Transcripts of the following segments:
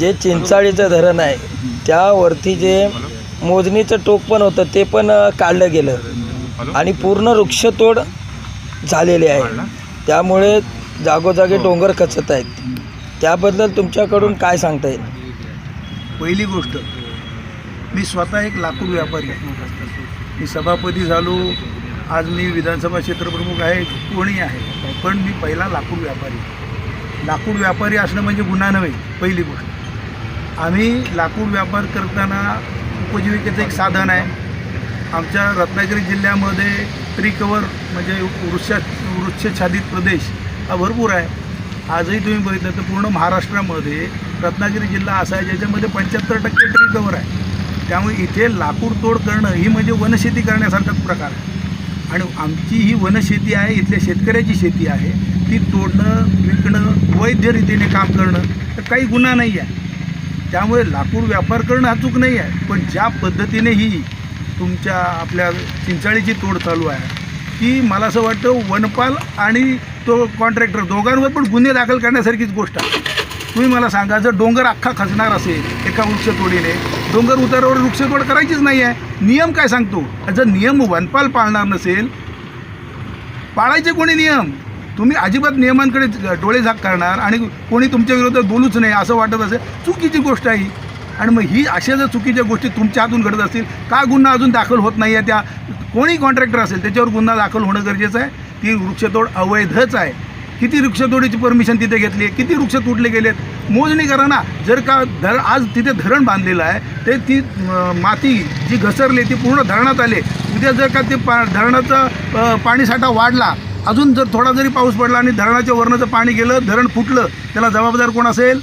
जे चिंचाळीचं धरण आहे त्यावरती जे मोजणीचं टोक पण होतं ते पण काढलं गेलं. आणि पूर्ण वृक्षतोड झालेली आहे. त्यामुळे जागोजागी डोंगर खचत आहेत. त्याबद्दल तुमच्याकडून काय सांगता येईल? पहिली गोष्ट मी स्वतः एक लाकूड व्यापारी आहे. मी सभापती झालो. आज मी विधानसभा क्षेत्रप्रमुख आहे कोणी आहे पण मी पहिला लाकूड व्यापारी. लाकूड व्यापारी असणं म्हणजे गुन्हा नव्हे पहिली गोष्ट. आम्ही लाकूड व्यापार करताना उपजीविकेचं एक साधन आहे. आमच्या रत्नागिरी जिल्ह्यामध्ये ट्री कवर म्हणजे वृक्ष वृक्षच्छादित प्रदेश हा भरपूर आहे. आजही तुम्ही बघितलं तर पूर्ण महाराष्ट्रामध्ये रत्नागिरी जिल्हा असा आहे ज्याच्यामध्ये पंच्याहत्तर टक्के ट्री कवर आहे. त्यामुळे इथे लाकूड तोड करणं ही म्हणजे वनशेती करण्यासारखाच प्रकार आहे. आणि आमची ही वनशेती आहे इथल्या शेतकऱ्याची शेती आहे ती तोडणं विकणं वैध रीतीने काम करणं तर काही गुन्हा नाही आहे. त्यामुळे लाकूड व्यापार करणं हा चूक नाही आहे. पण ज्या पद्धतीने ही तुमच्या आपल्या चिंचाळीची तोड चालू आहे ती मला असं वाटतं वनपाल आणि तो कॉन्ट्रॅक्टर दोघांवर पण गुन्हे दाखल करण्यासारखीच गोष्ट आहे. तुम्ही मला सांगा जर डोंगर अख्खा खचणार असेल एका वृक्षतोडीने डोंगर उतारावर वृक्षतोड करायचीच नाही आहे. नियम काय सांगतो? जर नियम वनपाल पाळणार नसेल पाळायचे कोणी नियम? तुम्ही अजिबात नियमांकडे डोळे झाक करणार आणि कोणी तुमच्या विरोधात बोलूच नाही असं वाटत असेल चुकीची गोष्ट आहे आणि मग ही अशा जर चुकीच्या गोष्टी तुमच्या हातून घडत असतील का गुन्हा अजून दाखल होत नाही आहे त्या? कोणी कॉन्ट्रॅक्टर असेल त्याच्यावर गुन्हा दाखल होणं गरजेचं आहे. ती वृक्षतोड अवैधच आहे. किती वृक्षतोडीची परमिशन तिथे घेतली आहे? किती वृक्ष तुटले गेलेत? मोजणी करा ना. जर का धर आज तिथे धरण बांधलेलं आहे ते ती माती जी घसरली ती पूर्ण धरणात आले. उद्या जर का ते पा धरणाचा पाणीसाठा वाढला अजून जर थोडा जरी पाऊस पडला आणि धरणाच्या वरणाचं पाणी गेलं धरण फुटलं त्याला जबाबदार कोण असेल?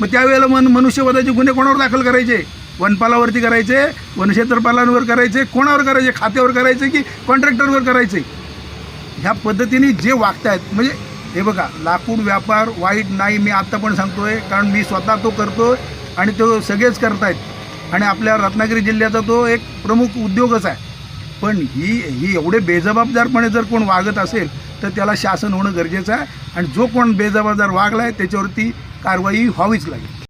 मग त्यावेळेला मन मनुष्यवधाचे गुन्हे कोणावर दाखल करायचे? वनपालावरती करायचे वनक्षेत्रपालांवर करायचे कोणावर करायचे? खात्यावर करायचे की कॉन्ट्रॅक्टरवर करायचे? ह्या पद्धतीने जे वागतायत म्हणजे हे बघा लाकूड व्यापार वाईट नाही मी आत्ता पण सांगतो आहे कारण मी स्वतः तो करतो आणि तो सगळेच करतायत. आणि आपल्या रत्नागिरी जिल्ह्याचा तो एक प्रमुख उद्योगच आहे. पण ही ही एवढे बेजबाबदारपणे जर कोण वागत असेल तर त्याला शासन होणं गरजेचं आहे. आणि जो कोण बेजबाबदार वागला आहे त्याच्यावरती कारवाई व्हावीच लागेल.